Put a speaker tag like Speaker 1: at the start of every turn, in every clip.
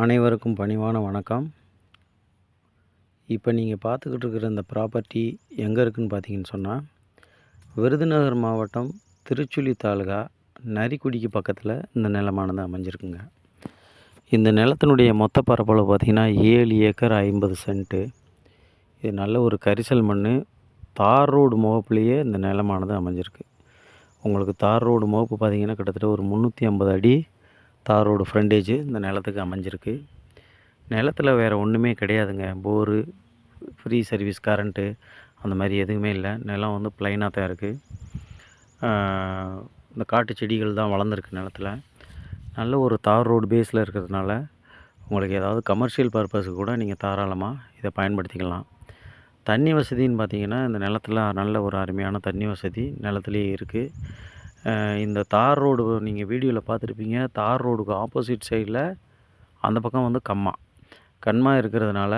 Speaker 1: அனைவருக்கும் பணிவான வணக்கம். இப்போ நீங்கள் பார்த்துக்கிட்டு இருக்கிற இந்த ப்ராப்பர்ட்டி எங்கே இருக்குதுன்னு பார்த்தீங்கன்னு சொன்னால் விருதுநகர் மாவட்டம் திருச்சுழி தாலுகா நரிக்குடிக்கு பக்கத்தில் இந்த நிலமானது அமைஞ்சிருக்குங்க. இந்த நிலத்தினுடைய மொத்த பரப்பளவு பார்த்திங்கன்னா ஏழு ஏக்கர் ஐம்பது சென்ட்டு. இது நல்ல ஒரு கரிசல் மண் தார் ரோடு முகப்புலேயே இந்த நிலமானது அமைஞ்சிருக்கு. உங்களுக்கு தார் ரோடு முகப்பு பார்த்திங்கன்னா கிட்டத்தட்ட ஒரு முந்நூற்றி ஐம்பது அடி தார் ரோடு ஃப்ரண்டேஜு இந்த நிலத்துக்கு அமைஞ்சிருக்கு. நிலத்தில் வேறு ஒன்றுமே கிடையாதுங்க. போரு ஃப்ரீ சர்வீஸ் கரண்ட்டு அந்த மாதிரி எதுவுமே இல்லை. நிலம் வந்து ப்ளைனாக தான் இருக்குது இந்த காட்டு செடிகள் தான் வளர்ந்துருக்கு நிலத்தில். நல்ல ஒரு தார் ரோடு பேஸில் இருக்கிறதுனால உங்களுக்கு ஏதாவது கமர்ஷியல் பர்பஸுக்கு கூட நீங்கள் தாராளமாக இதை பயன்படுத்திக்கலாம். தண்ணி வசதின்னு பார்த்தீங்கன்னா இந்த நிலத்தில் நல்ல ஒரு அருமையான தண்ணி வசதி நிலத்துலேயே இருக்குது இந்த தார் ரோடு நீங்கள் வீடியோவில் பார்த்துருப்பீங்க. தார் ரோடுக்கு ஆப்போசிட் சைடில் அந்த பக்கம் வந்து கம்மா. கண்மா இருக்கிறதுனால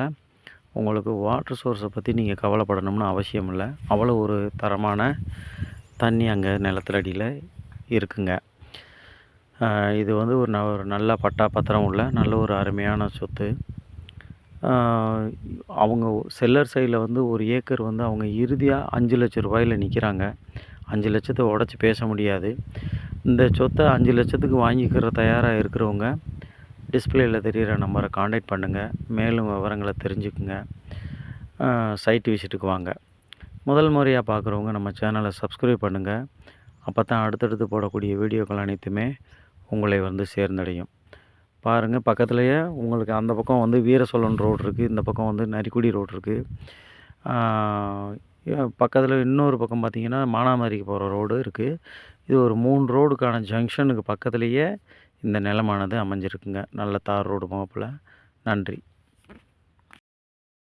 Speaker 1: உங்களுக்கு வாட்டர் சோர்ஸை பற்றி நீங்கள் கவலைப்படணும்னு அவசியம் இல்லை. அவ்வளோ ஒரு தரமான தண்ணி அங்கே நிலத்தடியில் இருக்குங்க. இது வந்து ஒரு ந ஒரு நல்ல பட்டா பத்திரம் உள்ள நல்ல ஒரு அருமையான சொத்து. அவங்க செல்லர் சைடில் வந்து ஒரு ஏக்கர் வந்து அவங்க இறுதியாக அஞ்சு லட்ச ரூபாயில் நிற்கிறாங்க அஞ்சு லட்சத்தை உடச்சி பேச முடியாது. இந்த சொத்தை அஞ்சு லட்சத்துக்கு வாங்கிக்கிற தயாராக இருக்கிறவங்க டிஸ்பிளேயில் தெரிகிற நம்பரை காண்டாக்ட் பண்ணுங்கள் மேலும் விவரங்களை தெரிஞ்சுக்குங்க. சைட் விசிட்டுக்கு வாங்க. முதல் முறையாக பார்க்குறவங்க நம்ம சேனலை சப்ஸ்கிரைப் பண்ணுங்கள் அப்போ தான் அடுத்தடுத்து போடக்கூடிய வீடியோக்கள் அனைத்துமே உங்களை வந்து சேர்ந்தடையும். பாருங்கள் பக்கத்துலேயே உங்களுக்கு அந்த பக்கம் வந்து வீரசோழன் ரோடு இருக்குது இந்த பக்கம் வந்து நரிக்குடி ரோடு இருக்குது பக்கத்தில் இன்னொரு பக்கம் பார்த்திங்கன்னா மானாமரிக்கு போகிற ரோடு இருக்குது இது ஒரு மூணு ரோடுக்கான ஜங்ஷனுக்கு பக்கத்துலேயே இந்த நிலமானது அமைஞ்சிருக்குங்க. நல்ல தார் ரோடு முகப்பில் நன்றி.